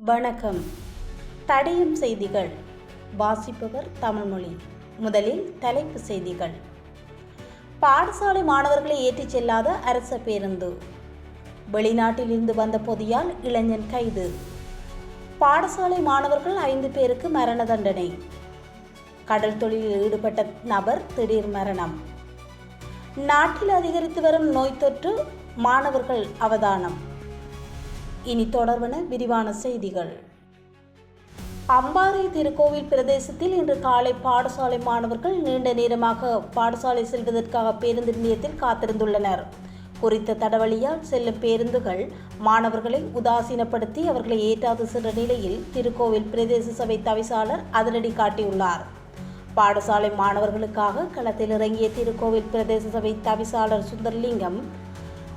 வணக்கம். தடையும் செய்திகள். வாசிப்பவர் தமிழ்மொழி. முதலில் தலைப்பு செய்திகள். பாடசாலை மாணவர்களை ஏற்றிச் செல்லாத அரச பேருந்து. வெளிநாட்டில் இருந்து வந்த பொதியால் இளைஞன் கைது. பாடசாலை மாணவர்கள் ஐந்து பேருக்கு மரண தண்டனை. கடல் தொழிலில் ஈடுபட்ட நபர் திடீர் மரணம். நாட்டில் அதிகரித்து வரும் நோய் தொற்று மாணவர்கள் அவதானம். இனி தொடர்வன விரிவான செய்திகள். அம்பாறை திருக்கோவில் பிரதேசத்தில் இன்று காலை பாடசாலை மாணவர்கள் நீண்ட நேரமாக பாடசாலை செல்வதற்காக பேருந்து நிலையத்தில் காத்திருந்துள்ளனர். குறித்த தடவழியால் செல்லும் பேருந்துகள் மாணவர்களை உதாசீனப்படுத்தி அவர்களை ஏற்றாது சென்ற நிலையில் திருக்கோவில் பிரதேச சபை தவிசாளர் அதிரடி காட்டியுள்ளார். பாடசாலை மாணவர்களுக்காக களத்தில் இறங்கிய திருக்கோவில் பிரதேச சபை தவிசாளர் சுந்தர்லிங்கம்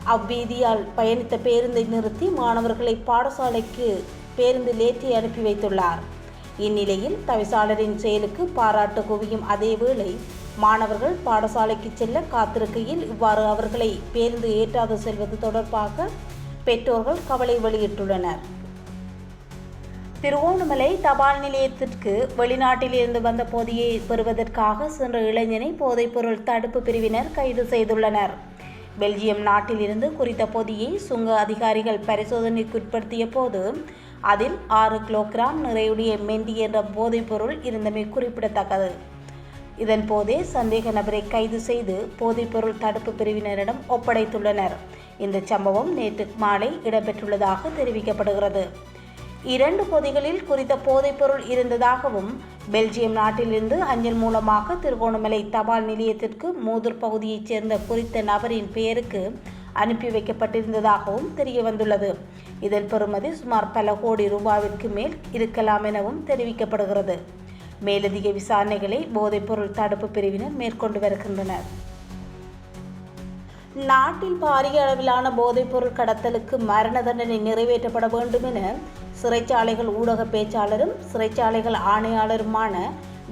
அவ்வீதியால் பயணித்த பேருந்தை நிறுத்தி மாணவர்களை பாடசாலைக்கு பேருந்தில் ஏற்றி அனுப்பி வைத்துள்ளார். இந்நிலையில் தவிசாளரின் செயலுக்கு பாராட்டு குவியும் அதேவேளை மாணவர்கள் பாடசாலைக்கு செல்ல காத்திருக்கையில் இவ்வாறு அவர்களை பேருந்து ஏற்றாது செல்வது தொடர்பாக பெற்றோர்கள் கவலை வெளியிட்டுள்ளனர். திருவோணமலை தபால் நிலையத்திற்கு வெளிநாட்டிலிருந்து வந்த போதியை பெறுவதற்காக சென்ற இளைஞனை போதைப்பொருள் தடுப்பு பிரிவினர் கைது செய்துள்ளனர். பெல்ஜியம் நாட்டிலிருந்து குறித்த பொதியை சுங்க அதிகாரிகள் பரிசோதனைக்குட்படுத்திய போது அதில் ஆறு கிலோகிராம் நிறையுடைய மெண்டி என்ற போதைப்பொருள் இருந்தமை குறிப்பிடத்தக்கது. இதன் போதே சந்தேக நபரை கைது செய்து போதைப்பொருள் தடுப்பு பிரிவினரிடம் ஒப்படைத்துள்ளனர். இந்த சம்பவம் நேற்று மாலை இடம்பெற்றுள்ளதாக தெரிவிக்கப்படுகிறது. இரண்டு பொதிகளில் குறித்த போதைப்பொருள் இருந்ததாகவும் பெல்ஜியம் நாட்டிலிருந்து அஞ்சல் மூலமாக திருகோணமலை தபால் நிலையத்திற்கு மூதூர் பகுதியைச் சேர்ந்த குறித்த நபரின் பெயருக்கு அனுப்பி வைக்கப்பட்டிருந்ததாகவும் தெரிய வந்துள்ளது இதன் பெறுமதி சுமார் பல கோடி ரூபாவிற்கு மேல் இருக்கலாம் எனவும் தெரிவிக்கப்படுகிறது. மேலதிக விசாரணைகளை போதைப்பொருள் தடுப்பு பிரிவினர் மேற்கொண்டு வருகின்றனர். நாட்டில் பாரிய அளவிலான போதைப்பொருள் கடத்தலுக்கு மரண தண்டனை நிறைவேற்றப்பட வேண்டும் என சிறைச்சாலைகள் ஊடக பேச்சாளரும் சிறைச்சாலைகள் ஆணையாளருமான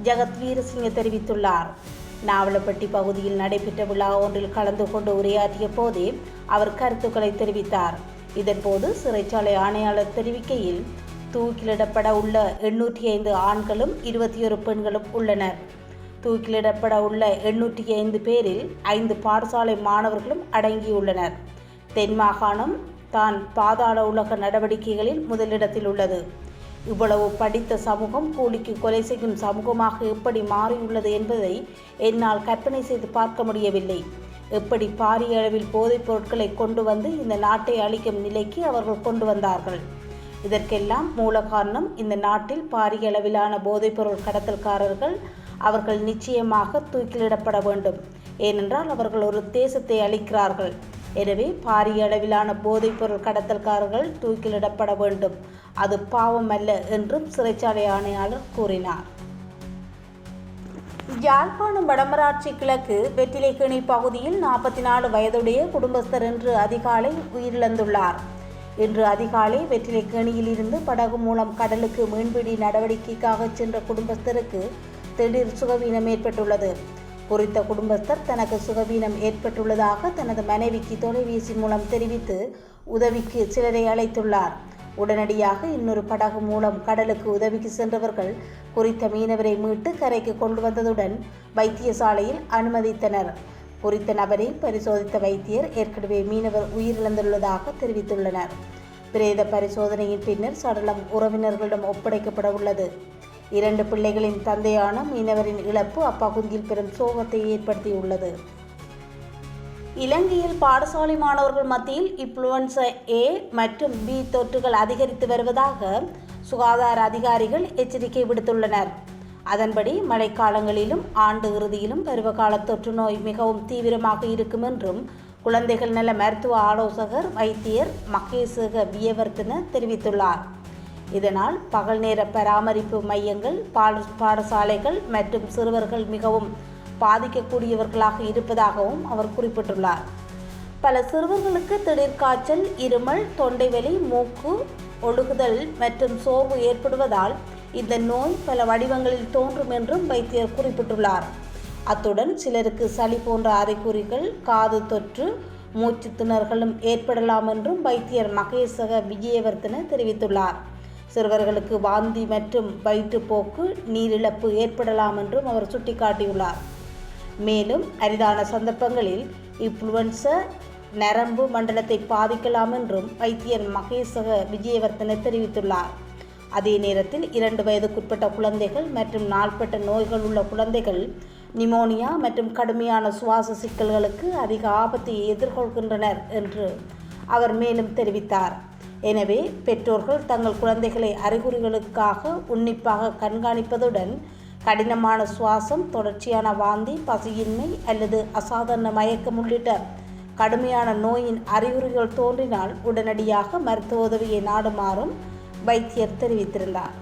ஜெகத் வீரசிங்க தெரிவித்துள்ளார். நாவலப்பட்டி பகுதியில் நடைபெற்ற விழா ஒன்றில் கலந்து கொண்டு உரையாற்றிய போதே அவர் கருத்துக்களை தெரிவித்தார். இதன்போது சிறைச்சாலை ஆணையாளர் தெரிவிக்கையில் தூக்கிலிடப்பட உள்ள எண்ணூற்றி ஐந்து ஆண்களும் இருபத்தி ஒரு பெண்களும் உள்ளனர். தூக்கிலிடப்பட உள்ள எண்ணூற்றி ஐந்து பேரில் ஐந்து பாடசாலை மாணவர்களும் அடங்கியுள்ளனர். தென் மாகாணம் தான் பாதாள உலக நடவடிக்கைகளில் முதலிடத்தில் உள்ளது. இவ்வளவு படித்த சமூகம் கூலிக்கு கொலை செய்யும் சமூகமாக எப்படி மாறியுள்ளது என்பதை என்னால் கற்பனை செய்து பார்க்க முடியவில்லை. எப்படி பாரிய அளவில் போதைப் பொருட்களை கொண்டு வந்து இந்த நாட்டை அழிக்கும் நிலைக்கு அவர்கள் கொண்டு வந்தார்கள். இதற்கெல்லாம் மூல காரணம் இந்த நாட்டில் பாரிய அளவிலான போதைப்பொருள் கடத்தல்காரர்கள் அவர்கள் நிச்சயமாக தூக்கிலிடப்பட வேண்டும். ஏனென்றால் அவர்கள் ஒரு தேசத்தை அளிக்கிறார்கள் எனவே பாரிய அளவிலான போதைப்பொருள் கடத்தல்காரர்கள் தூக்கிலிடப்பட வேண்டும். அது பாவம் அல்ல என்றும் சிறைச்சாலை ஆணையாளர் கூறினார். யாழ்ப்பாணம் வடமராட்சி கிழக்கு வெற்றிலைக்கேணி பகுதியில் நாற்பத்தி நாலு வயதுடைய குடும்பஸ்தர் இன்று அதிகாலை உயிரிழந்துள்ளார். இன்று அதிகாலை வெற்றிலைக்கிணியில் இருந்து படகு மூலம் கடலுக்கு மீன்பிடி நடவடிக்கைக்காக சென்ற குடும்பஸ்தருக்கு திடீர் சுகவீனம் ஏற்பட்டுள்ளது. குறித்த குடும்பஸ்தர் தனக்கு சுகவீனம் ஏற்பட்டுள்ளதாக தனது மனைவிக்கு தொலைபேசி மூலம் தெரிவித்து உதவிக்கு சிலரை அழைத்துள்ளார். உடனடியாக இன்னொரு படகு மூலம் கடலுக்கு உதவிக்கு சென்றவர்கள் குறித்த மீனவரை மீட்டு கரைக்கு கொண்டு வந்ததுடன் வைத்தியசாலையில் அனுமதித்தனர். குறித்த நபரை பரிசோதித்த வைத்தியர் ஏற்கனவே மீனவர் உயிரிழந்துள்ளதாக தெரிவித்துள்ளனர். பிரேத பரிசோதனையின் பின்னர் சடலம் உறவினர்களிடம் ஒப்படைக்கப்பட உள்ளது. இரண்டு பிள்ளைகளின் தந்தையான மீனவரின் இழப்பு அப்பகுதியில் பெரும் சோகத்தை ஏற்படுத்தியுள்ளது. இலங்கையில் பாடசாலை மாணவர்கள் மத்தியில் இன்ஃப்ளூயன்சா ஏ மற்றும் பி தொற்றுகள் அதிகரித்து வருவதாக சுகாதார அதிகாரிகள் எச்சரிக்கை விடுத்துள்ளனர். அதன்படி மழைக்காலங்களிலும் ஆண்டு இறுதியிலும் பருவகால தொற்று நோய் மிகவும் தீவிரமாக இருக்கும் என்றும் குழந்தைகள் நல மருத்துவ ஆலோசகர் வைத்தியர் மகேசக வியவர்த்தன தெரிவித்துள்ளார். இதனால் பகல் நேர பராமரிப்பு மையங்கள் பாட பாடசாலைகள் மற்றும் சிறுவர்கள் மிகவும் பாதிக்கக்கூடியவர்களாக இருப்பதாகவும் அவர் குறிப்பிட்டுள்ளார். பல சிறுவர்களுக்கு திடீர் காய்ச்சல் இருமல் தொண்டைவலி மூக்கு ஒழுகுதல் மற்றும் சோர்வு ஏற்படுவதால் இந்த நோய் பல வடிவங்களில் தோன்றும் என்றும் வைத்தியர் குறிப்பிட்டுள்ளார். அத்துடன் சிலருக்கு சளி போன்ற அறிகுறிகள் காது தொற்று மூச்சு திணறல்களும் ஏற்படலாம் என்றும் வைத்தியர் மகேசக விஜயவர்தன தெரிவித்துள்ளார். சிறுவர்களுக்கு வாந்தி மற்றும் வயிற்றுப்போக்கு நீரிழப்பு ஏற்படலாம் என்றும் அவர் சுட்டிக்காட்டியுள்ளார். மேலும் அரிதான சந்தர்ப்பங்களில் இன்ஃப்ளூவன்சா நரம்பு மண்டலத்தை பாதிக்கலாம் என்றும் வைத்தியர் மகேசக விஜயவர்தன தெரிவித்துள்ளார். அதே நேரத்தில் இரண்டு வயதுக்குட்பட்ட குழந்தைகள் மற்றும் நாள்பட்ட நோய்கள் உள்ள குழந்தைகள் நிமோனியா மற்றும் கடுமையான சுவாச சிக்கல்களுக்கு அதிக ஆபத்தை எதிர்கொள்கின்றனர் என்று அவர் மேலும் தெரிவித்தார். எனவே பெற்றோர்கள் தங்கள் குழந்தைகளை அறிகுறிகளுக்காக உன்னிப்பாக கண்காணிப்பதுடன் கடினமான சுவாசம் தொடர்ச்சியான வாந்தி பசியின்மை அல்லது அசாதாரண மயக்கம் உள்ளிட்ட கடுமையான நோயின் அறிகுறிகள் தோன்றினால் உடனடியாக மருத்துவ உதவியை நாடுமாறும் வைத்தியர் தெரிவித்திருந்தார்.